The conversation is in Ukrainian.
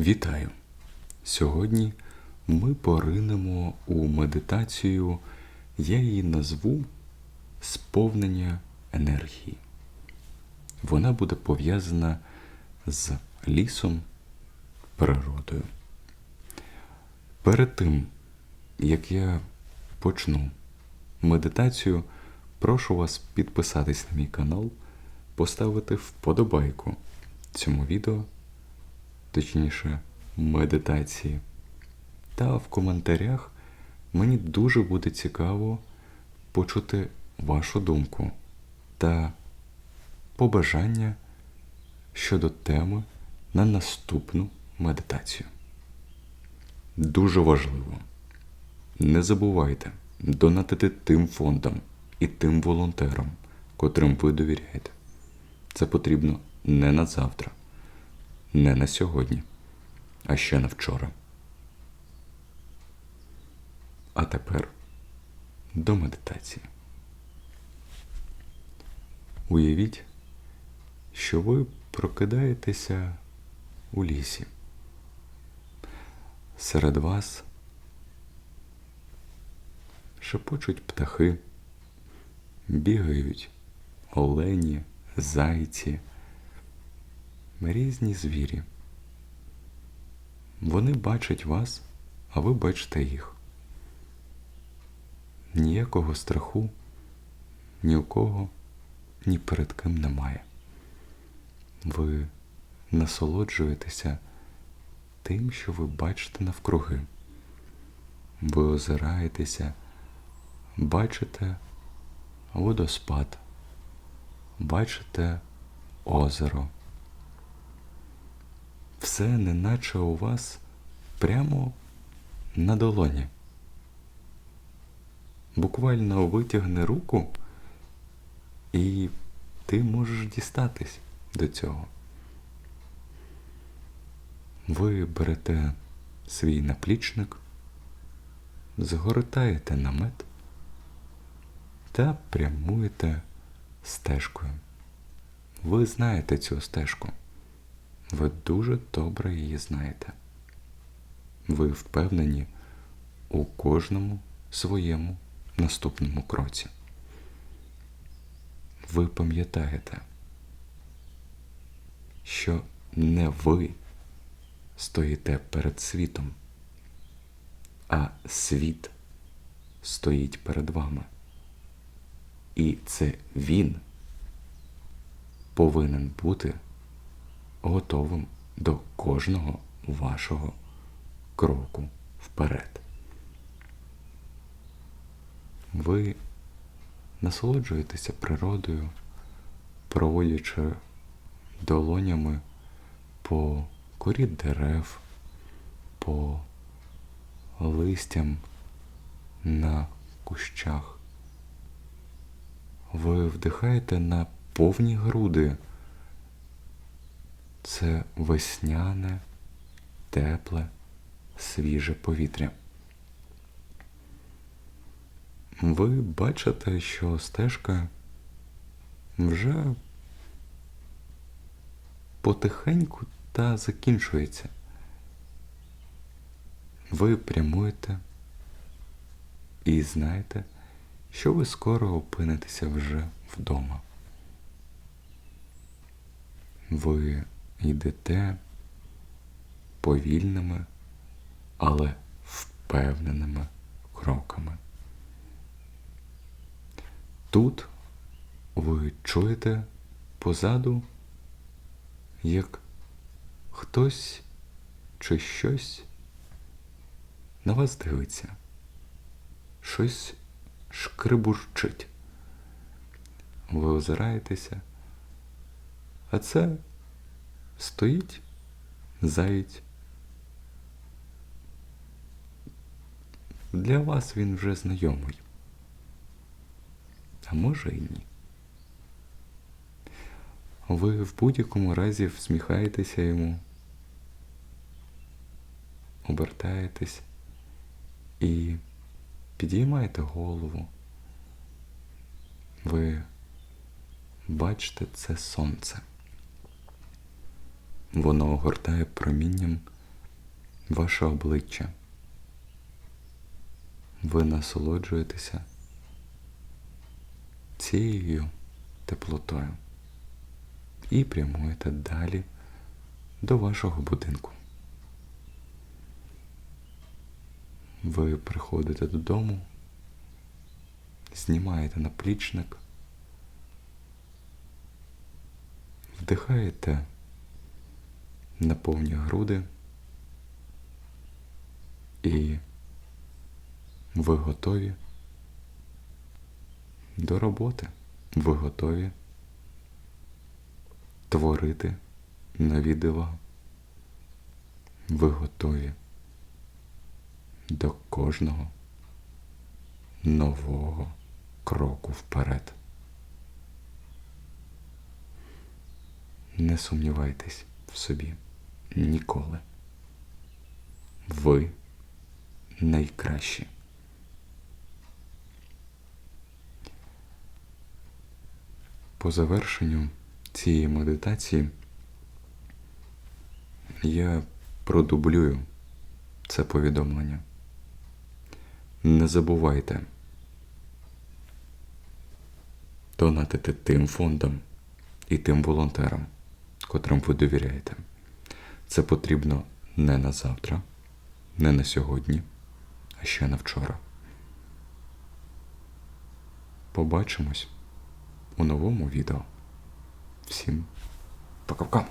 Вітаю! Сьогодні ми поринемо у медитацію, я її назву сповнення енергії. Вона буде пов'язана з лісом, природою. Перед тим, як я почну медитацію, прошу вас підписатись на мій канал, поставити вподобайку цьому відео, точніше, медитації. Та в коментарях мені дуже буде цікаво почути вашу думку та побажання щодо теми на наступну медитацію. Дуже важливо. Не забувайте донатити тим фондам і тим волонтерам, котрим ви довіряєте. Це потрібно не на завтра, не на сьогодні, а ще на вчора. А тепер до медитації. Уявіть, що ви прокидаєтеся у лісі. Серед вас шепочуть птахи, бігають олені, зайці, різні звірі. Вони бачать вас, а ви бачите їх. Ніякого страху ні у кого, ні перед ким немає. Ви насолоджуєтеся тим, що ви бачите навкруги. Ви озираєтеся, бачите водоспад, бачите озеро. Все неначе у вас прямо на долоні. Буквально витягни руку, і ти можеш дістатись до цього. Ви берете свій наплічник, згортаєте намет та прямуєте стежкою. Ви знаєте цю стежку. Ви дуже добре її знаєте. Ви впевнені у кожному своєму наступному кроці. Ви пам'ятаєте, що не ви стоїте перед світом, а світ стоїть перед вами. І це він повинен бути готовим до кожного вашого кроку вперед. Ви насолоджуєтеся природою, проводячи долонями по корі дерев, по листям на кущах. Ви вдихаєте на повні груди. Це весняне, тепле, свіже повітря. Ви бачите, що стежка вже потихеньку та закінчується. Ви прямуєте і знаєте, що ви скоро опинитеся вже вдома. Ви йдете повільними, але впевненими кроками. Тут ви чуєте позаду, як хтось чи щось на вас дивиться, щось шкрибурчить. Ви озираєтеся, а це стоїть заєць. Для вас він вже знайомий. А може і ні. Ви в будь-якому разі всміхаєтеся йому, обертаєтесь і підіймаєте голову. Ви бачите це сонце. Воно огортає промінням ваше обличчя. Ви насолоджуєтеся цією теплотою і прямуєте далі до вашого будинку. Ви приходите додому, знімаєте наплічник, вдихаєте на повні груди і ви готові до роботи. Ви готові творити нові дива. Ви готові до кожного нового кроку вперед. Не сумнівайтесь в собі ніколи. Ви найкращі. По завершенню цієї медитації я продублюю це повідомлення. Не забувайте донатити тим фондам і тим волонтерам, котрим ви довіряєте. Це потрібно не на завтра, не на сьогодні, а ще на вчора. Побачимось у новому відео. Всім пока-пока!